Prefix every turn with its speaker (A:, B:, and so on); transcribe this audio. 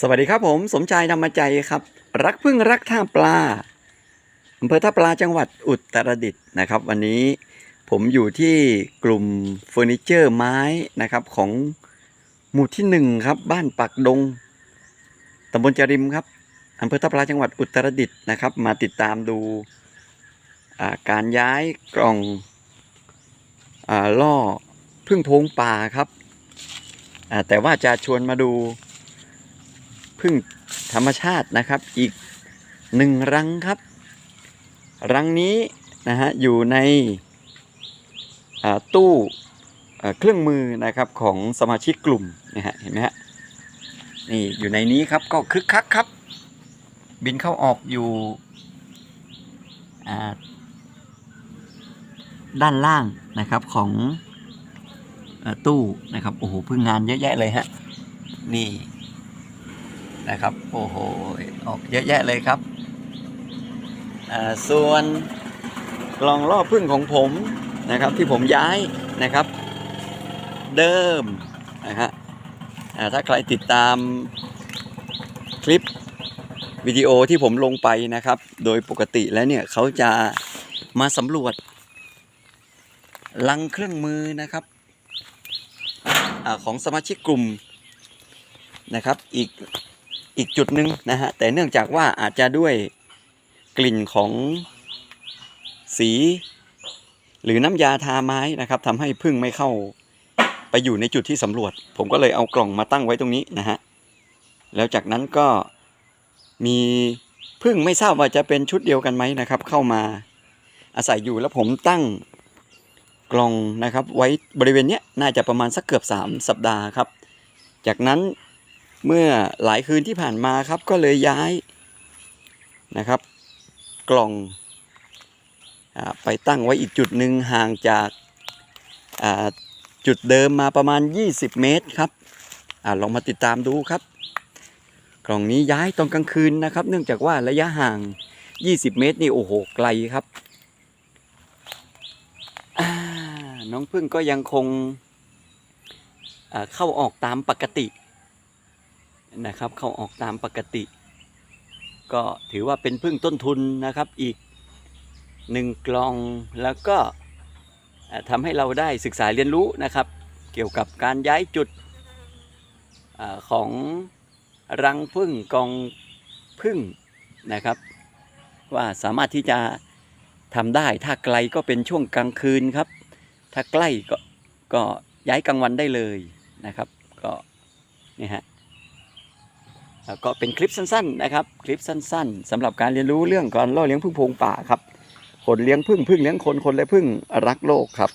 A: สวัสดีครับผมสมชายธรรมใจครับ รักพึ่งรักท่าปลาอำเภอท่าปลาจังหวัดอุตรดิตถ์นะครับ วันนี้ผมอยู่ที่กลุ่มเฟอร์นิเจอร์ไม้นะครับของหมู่ที่หนึ่งครับ บ้านปักดงตำบลจริมครับอำเภอท่าปลาจังหวัดอุตรดิตถ์นะครับ มาติดตามดูการย้ายกล่องอ่าล่อพึ่งโพงป่าครับแต่ว่าจะชวนมาดู พึ่งธรรมชาตินะครับ อีกหนึ่งรังครับ รังนี้นะฮะอยู่ในตู้เครื่องมือนะครับของสมาชิกกลุ่มนะฮะเห็นไหมฮะนี่อยู่ในนี้ครับก็คึกคักครับ บินเข้าออกอยู่ด้านล่างนะครับของอตู้นะครับโอ้โหพึ่งงานเยอะแยะเลยฮะนี่ นะครับ โอ้โห ออกเยอะแยะเลยครับ ส่วนกล่องล่อพึ่งของผมนะครับที่ผมย้ายนะครับ เดิมนะฮะถ้าใครติดตามคลิปวิดีโอที่ผมลงไปนะครับ โดยปกติแล้วเนี่ยเขาจะมาสำรวจ ลังเครื่องมือนะครับอของสมาชิกกลุ่มนะครับ อีก อีกจุดหนึ่งนะฮะแต่เนื่องจากว่าอาจจะด้วยกลิ่นของสี หรือน้ำยาทาไม้นะครับทำให้พึ่งไม่เข้าไปอยู่ในจุดที่สำรวจ ผมก็เลยเอากล่องมาตั้งไว้ตรงนี้นะฮะแล้วจากนั้นก็มีพึ่งไม่ทราบว่าจะเป็นชุดเดียวกันไหมนะครับ เข้ามาอาศัยอยู่แล้วผมตั้งกล่องนะครับ ไว้บริเวณเนี้ยน่าจะประมาณสักเกือบ 3 สัปดาห์ครับ จากนั้น เมื่อหลายคืนที่ผ่านมาครับก็เลยย้ายนะครับ กล่องอไปตั้งไว้อีกจุดหนึ่งห่างจากจุดเดิมมาประมาณ 20 เมตรครับอลองมาติดตามดูครับ กล่องนี้ย้ายตอนกลางคืนนะครับ เนื่องจากว่าระยะห่าง 20 เมตรนี่โอ้โหไกลครับน้องพึ่งก็ยังคงเข้าออกตามปกติ นะครับ เข้าออกตามปกติ ก็ถือว่าเป็นพึ่งต้นทุนนะครับอีกหนึ่งกล่องแล้วก็ทำให้เราได้ศึกษาเรียนรู้นะครับ เกี่ยวกับการย้ายจุดอของรังพึ่งกองพึ่งนะครับ ว่าสามารถที่จะทำได้ถ้าไกลก็เป็นช่วงกลางคืนครับ ถ้าใกล้ก็ก็ย้ายกลางวันได้เลยนะครับ ก็นี่ฮะ ก็เป็นคลิปสั้นๆนะครับ คลิปสั้น ๆสำหรับการเรียนรู้เรื่องการล่อเลี้ยงพึ่งพงป่าครับ คนเลี้ยงพึ่งพึ่งเลี้ยงคนคนและพึ่งรักโลกครับ